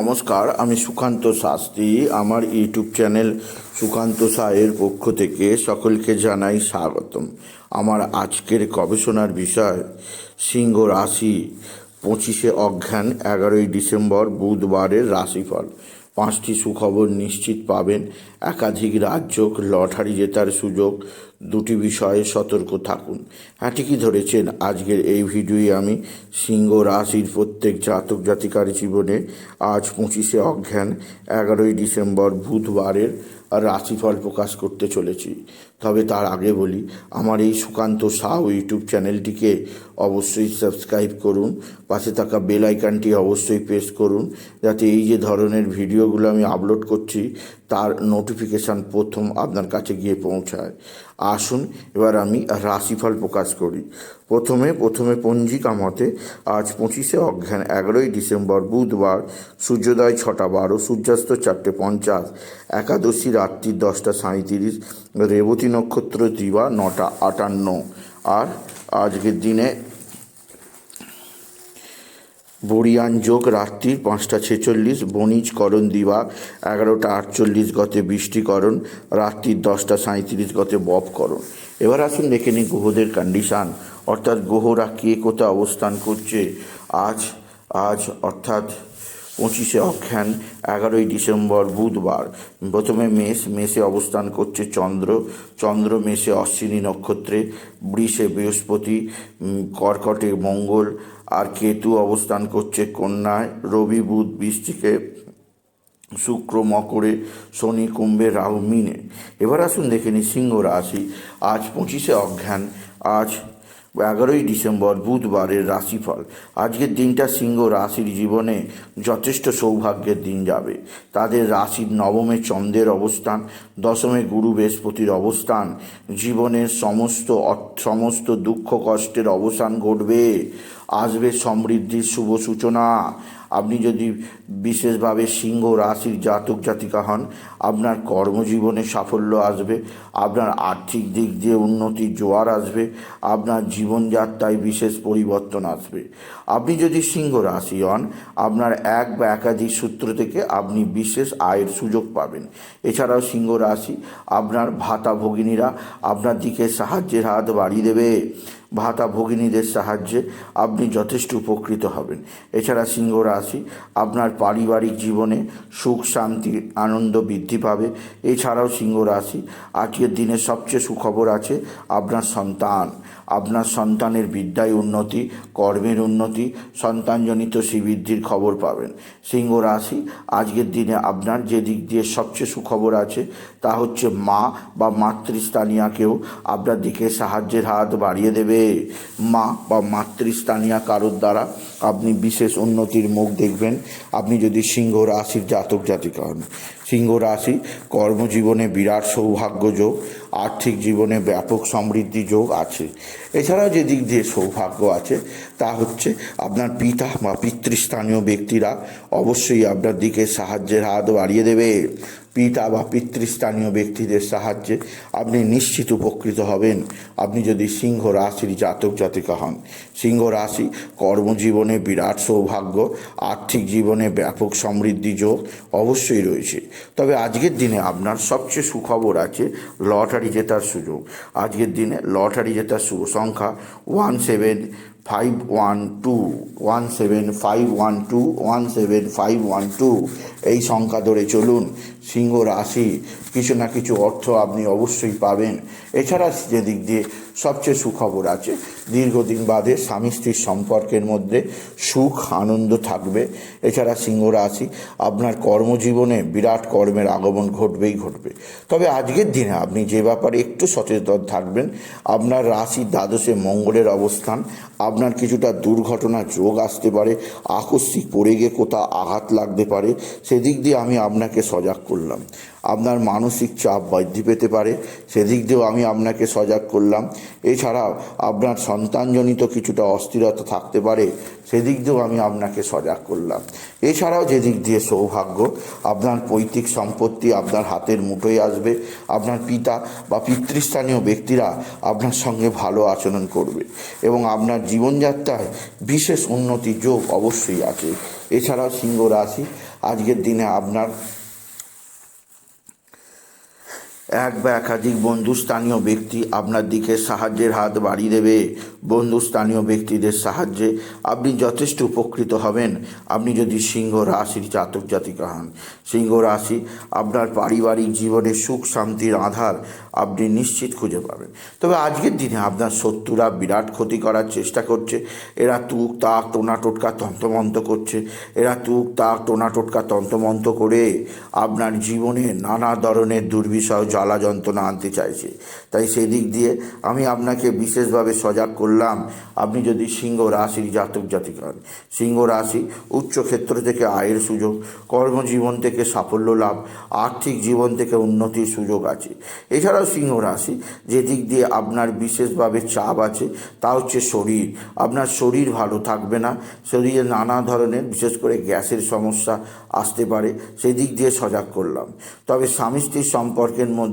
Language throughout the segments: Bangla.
নমস্কার, আমি সুকান্ত শাস্ত্রী। আমার ইউটিউব চ্যানেল সুকান্ত সায়ের পক্ষ থেকে সকলকে জানাই স্বাগতম। আমার আজকের গবেষণার বিষয়, সিংহ রাশি, পঁচিশে অজ্ঞান এগারোই ডিসেম্বর, বুধবারের রাশিফল। পাঁচটি সুখবর নিশ্চিত পাবেন। একাধিক রাজ্য লটারি জেতার সুযোগ দুটি বিষয়ে সতর্ক থাকুন। হ্যাঁ ঠিকই ধরেছেন, আজকের এই ভিডিওই আমি। সিংহ রাশির প্রত্যেক জাতক জাতিকার জীবনে আজ পঁচিশে অজ্ঞান এগারোই ডিসেম্বর বুধবারের রাশিফল প্রকাশ করতে চলেছি। তবে তার আগে বলি, আমার এই সুকান্ত সাউ ইউটিউব চ্যানেলটিকে অবশ্যই সাবস্ক্রাইব করুন, পাশে থাকা বেল আইকনটি অবশ্যই প্রেস করুন, যাতে এই যে ধরনের ভিডিওগুলো আমি আপলোড করছি তার নোটিফিকেশান প্রথম আপনার কাছে গিয়ে পৌঁছায়। আসুন, এবার আমি রাশিফল প্রকাশ করি। প্রথমে প্রথমে পঞ্জিকা মতে আজ পঁচিশে অজ্ঞান এগারোই ডিসেম্বর, বুধবার, সূর্যোদয় ছটা বারো, সূর্যাস্ত চারটে পঞ্চাশ, একাদশী রাত্রি দশটা সাঁত্রিশ রেবতী নক্ষত্র দিবা নটা আটান্ন। আর আজকের দিনে বরিয়ান যোগ রাত্রি পাঁচটা ছেচল্লিশ, বণিজ করণ দিবা এগারোটা আটচল্লিশ গতে বৃষ্টিকরণ রাত্রির দশটা সাঁত্রিশ গতে বপকরণ এবার আসুন দেখে নিই গ্রহদের কন্ডিশান অর্থাৎ গ্রহরা কে কোথায় অবস্থান করছে? আজ আজ অর্থাৎ পঁচিশে অখ্যান, এগারোই ডিসেম্বর, বুধবার। প্রথমে মেষ, মেষে অবস্থান করছে চন্দ্র চন্দ্র মেষে অশ্বিনী নক্ষত্রে, বৃষে বৃহস্পতি কর্কটে মঙ্গল আর কেতু অবস্থান করছে কন্যায়। রবি বুধ বৃষ্টিকে শুক্র মকরে, শনি কুম্ভে, রাহু মিনে। এবার আসুন দেখে নিই সিংহ রাশি। আজ পঁচিশে অজ্ঞান আজ এগারোই ডিসেম্বর, বুধবারের রাশিফল। আজকের দিনটা সিংহ রাশির জীবনে যথেষ্ট সৌভাগ্যের দিন যাবে। তাদের রাশির নবমে চন্দ্রের অবস্থান, দশমে গুরু বৃহস্পতির অবস্থান। জীবনের সমস্ত সমস্ত দুঃখ কষ্টের অবসান ঘটবে। আসবে সমৃদ্ধির শুভ সূচনা। আপনি যদি বিশেষভাবে সিংহ রাশির জাতক জাতিকা হন, আপনার কর্মজীবনে সাফল্য আসবে, আপনার আর্থিক দিক দিয়ে উন্নতির জোয়ার আসবে, আপনার জীবনযাত্রায় বিশেষ পরিবর্তন আসবে। আপনি যদি সিংহ রাশি হন, আপনার এক বা একাধিক সূত্র থেকে আপনি বিশেষ আয়ের সুযোগ পাবেন। এছাড়াও সিংহ রাশি, আপনার ভাতা ভগিনীরা আপনার দিকে সাহায্যের হাত বাড়িয়ে দেবে। ভাতা ভগিনীদের সাহায্যে আপনি যথেষ্ট উপকৃত হবেন। এছাড়া সিংহ রাশি আপনার পারিবারিক জীবনে সুখ, শান্তি, আনন্দ বৃদ্ধি পাবে। এছাড়াও সিংহ রাশি, আজকের দিনে সবচেয়ে সুখবর আছে আপনার সন্তান। আপনার সন্তানের বিদ্যায় উন্নতি, কর্মের উন্নতি, সন্তানজনিত শ্রীবৃদ্ধির খবর পাবেন। সিংহ রাশি, আজকের দিনে আপনার যে দিক দিয়ে সবচেয়ে সুখবর আছে তা হচ্ছে মা বা মাতৃস্থানীয়াকেও আপনার দিকে সাহায্যের হাত বাড়িয়ে দেবে। মা বা মাতৃস্থানীয়া কারোর দ্বারা আপনি বিশেষ উন্নতির মুখ দেখবেন, আপনি যদি সিংহ রাশির জাতক জাতিকা হন। সিংহ রাশি, কর্মজীবনে বিরাট সৌভাগ্য যোগ, আর্থিক জীবনে ব্যাপক সমৃদ্ধি যোগ আছে। এছাড়াও যে দিক দিয়ে সৌভাগ্য আছে, তা হচ্ছে আপনার পিতা বা পিতৃস্থানীয় ব্যক্তিরা অবশ্যই আপনার দিকে সাহায্যের হাত বাড়িয়ে দেবে। পিতা বা পিতৃস্থানীয় ব্যক্তিদের সাহায্যে আপনি নিশ্চিত উপকৃত হবেন। আপনি যদি সিংহ রাশির জাতক জাতিকা হন, সিংহ রাশি কর্মজীবনে বিরাট সৌভাগ্য, আর্থিক জীবনে ব্যাপক সমৃদ্ধি যোগ অবশ্যই রয়েছে। তবে আজকের দিনে আপনার সবচেয়ে সুখবর আছে লটারি জেতার সুযোগ। আজকের দিনে লটারি জেতার শুভ সংখ্যা one seven five one two one seven five one two one seven five one two এই সংখ্যা ধরে চলুন। সিংহ রাশি, কিছু না কিছু অর্থ আপনি অবশ্যই পাবেন। এছাড়া যে দিক দিয়ে সবচেয়ে সুখবর আছে, দীর্ঘদিন বাদে স্বামী স্ত্রীর সম্পর্কের মধ্যে সুখ, আনন্দ থাকবে। এছাড়া সিংহ রাশি, আপনার কর্মজীবনে বিরাট কর্মের আগমন ঘটবেই ঘটবে। তবে আজকের দিনে আপনি যে ব্যাপারে একটু সচেতন থাকবেন, আপনার রাশি দ্বাদশে মঙ্গলের অবস্থান, আপনার কিছুটা দুর্ঘটনা যোগ আসতে পারে, আকস্মিক পড়ে গিয়ে কোথাও আঘাত লাগতে পারে, সেদিক দিয়ে আমি আপনাকে সজাগ করলাম। আপনার মানসিক চাপ বৃদ্ধি পেতে পারে। সেদিক দিয়েও আমি আপনাকে সজাগ করলাম। এছাড়াও আপনার সন্তানজনিত কিছুটা অস্থিরতা থাকতে পারে, সেদিক দিয়েও আমি আপনাকে সজাগ করলাম। এছাড়াও যেদিক দিয়ে সৌভাগ্য, আপনার পৈতৃক সম্পত্তি আপনার হাতের মুঠোয় আসবে। আপনার পিতা বা পিতৃস্থানীয় ব্যক্তিরা আপনার সঙ্গে ভালো আচরণ করবে এবং আপনার জীবনযাত্রায় বিশেষ উন্নতি যোগ অবশ্যই আছে। এছাড়াও সিংহ রাশি, আজকের দিনে আপনার এক বা একাধিক বন্ধুস্থানীয় ব্যক্তি আপনার দিকে সাহায্যের হাত বাড়িয়ে দেবে। বন্ধুস্থানীয় ব্যক্তিদের সাহায্যে আপনি যথেষ্ট উপকৃত হবেন। আপনি যদি সিংহ রাশির জাতক জাতিকা হন, সিংহ রাশি আপনার পারিবারিক জীবনে সুখ শান্তির আধার আপনি নিশ্চিত খুঁজে পাবেন। তবে আজকের দিনে আপনার শত্রুরা বিরাট ক্ষতি করার চেষ্টা করছে। এরা তুক, তাক, টোনা, টোটকা, তন্ত্রমন্ত্র করছে। এরা তুক, তাক, টোনা, টোটকা, তন্ত্রমন্ত্র করে আপনার জীবনে নানা ধরনের দুর্বিষহ জ্বালা যন্ত্রণা আনতে চাইছে। তাই সেই দিক দিয়ে আমি আপনাকে বিশেষভাবে সজাগ করলাম। আপনি যদি সিংহ রাশির জাতক জাতিক হন, সিংহ রাশি উচ্চ ক্ষেত্র থেকে আয়ের সুযোগ, কর্মজীবন থেকে সাফল্য লাভ, আর্থিক জীবন থেকে উন্নতির সুযোগ আছে। এছাড়াও সিংহ রাশি যে দিক দিয়ে আপনার বিশেষভাবে চাপ আছে, তা হচ্ছে শরীর। আপনার শরীর ভালো থাকবে না, শরীরে নানা ধরনের, বিশেষ করে গ্যাসের সমস্যা আসতে পারে সেই দিক দিয়ে সজাগ করলাম। তবে স্বামী স্ত্রীর সম্পর্কের মধ্যে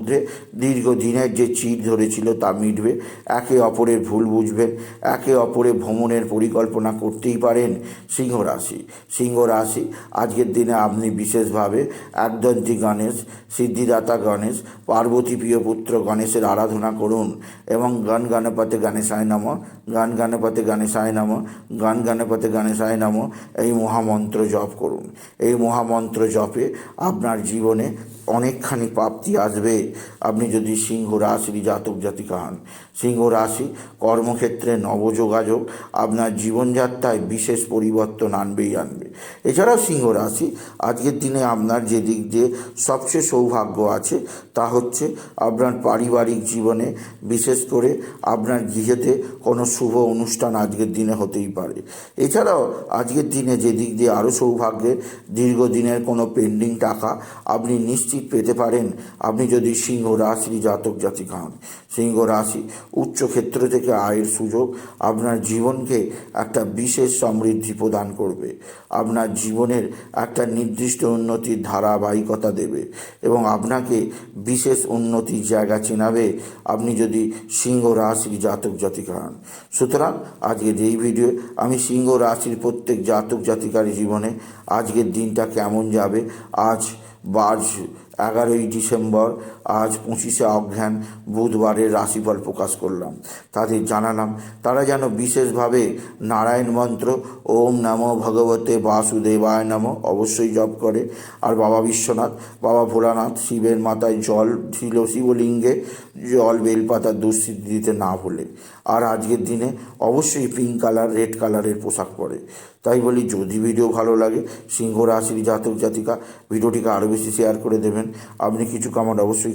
দীর্ঘদিনের যে চির ধরেছিল তা মিটবে। একে অপরের ভুল বুঝবেন, একে অপরে ভ্রমণের পরিকল্পনা করতেই পারেন সিংহ রাশি। সিংহ রাশি, আজকের দিনে আপনি বিশেষভাবে একদন্তী গণেশ, সিদ্ধিদাতা গণেশ, পার্বতী প্রিয় পুত্র গণেশের আরাধনা করুন এবং গান গানপতে গণেশায় নম, গান গানপতে গণেশায় নম, গান গানপতে গণেশায় নম, এই মহামন্ত্র জপ করুন। এই মহামন্ত্র জপে আপনার জীবনে অনেকখানি প্রাপ্তি আসবে। আপনি যদি সিংহ রাশির জাতক জাতিকা হন, সিংহ রাশি কর্মক্ষেত্রে নবযোগাযোগ, আপনার জীবনযাত্রায় বিশেষ পরিবর্তন আনবেই আনবে। এছাড়াও সিংহ রাশি, আজকের দিনে আপনার যে দিক দিয়ে সবচেয়ে সৌভাগ্য আছে, তা হচ্ছে আপনার পারিবারিক জীবনে, বিশেষ করে আপনার গৃহেতে কোনো শুভ অনুষ্ঠান আজকের দিনে হতেই পারে। এছাড়াও আজকের দিনে যে দিক দিয়ে আরও সৌভাগ্যের, দীর্ঘদিনের কোনো পেন্ডিং টাকা আপনি নিশ্চিত পেতে পারেন। আপনি যদি সিংহ রাশি জাতক জাতিকা হন সিংহ রাশি উচ্চ ক্ষেত্র থেকে আয়ের সুযোগ আপনার জীবনকে একটা বিশেষ সমৃদ্ধি প্রদান করবে। আপনার জীবনের একটা নির্দিষ্ট উন্নতির ধারাবাহিকতা দেবে এবং আপনাকে বিশেষ উন্নতির জায়গা চেনাবে আপনি যদি সিংহ রাশির জাতক জাতিকা হন সুতরাং আজকের এই ভিডিও আমি সিংহ রাশির প্রত্যেক জাতক জাতিকার জীবনে আজকের দিনটা কেমন যাবে? আজ আজ এগারোই ডিসেম্বর আজ পঁচিশে অজ্ঞান বুধবারের রাশিফল প্রকাশ করলাম। তাদের জানালাম, তারা যেন বিশেষভাবে নারায়ণ মন্ত্র, ওম নমো ভগবতে বাসুদেবায় নম, অবশ্যই জপ করে। আর বাবা বিশ্বনাথ, বাবা ভোলানাথ, শিবের মাথায় জল ছিল শিবলিঙ্গে, জল বেলপাতা দুঃস্থিতি দিতে না ভুলে। আর আজকের দিনে অবশ্যই পিঙ্ক কালার, রেড কালারের পোশাক পরে। তাই বলি, যদি ভিডিও ভালো লাগে, সিংহ রাশির জাতক জাতিকা, ভিডিওটিকে আরও বেশি শেয়ার করে দেবেন। আপনি কিছু কামাট অবশ্যই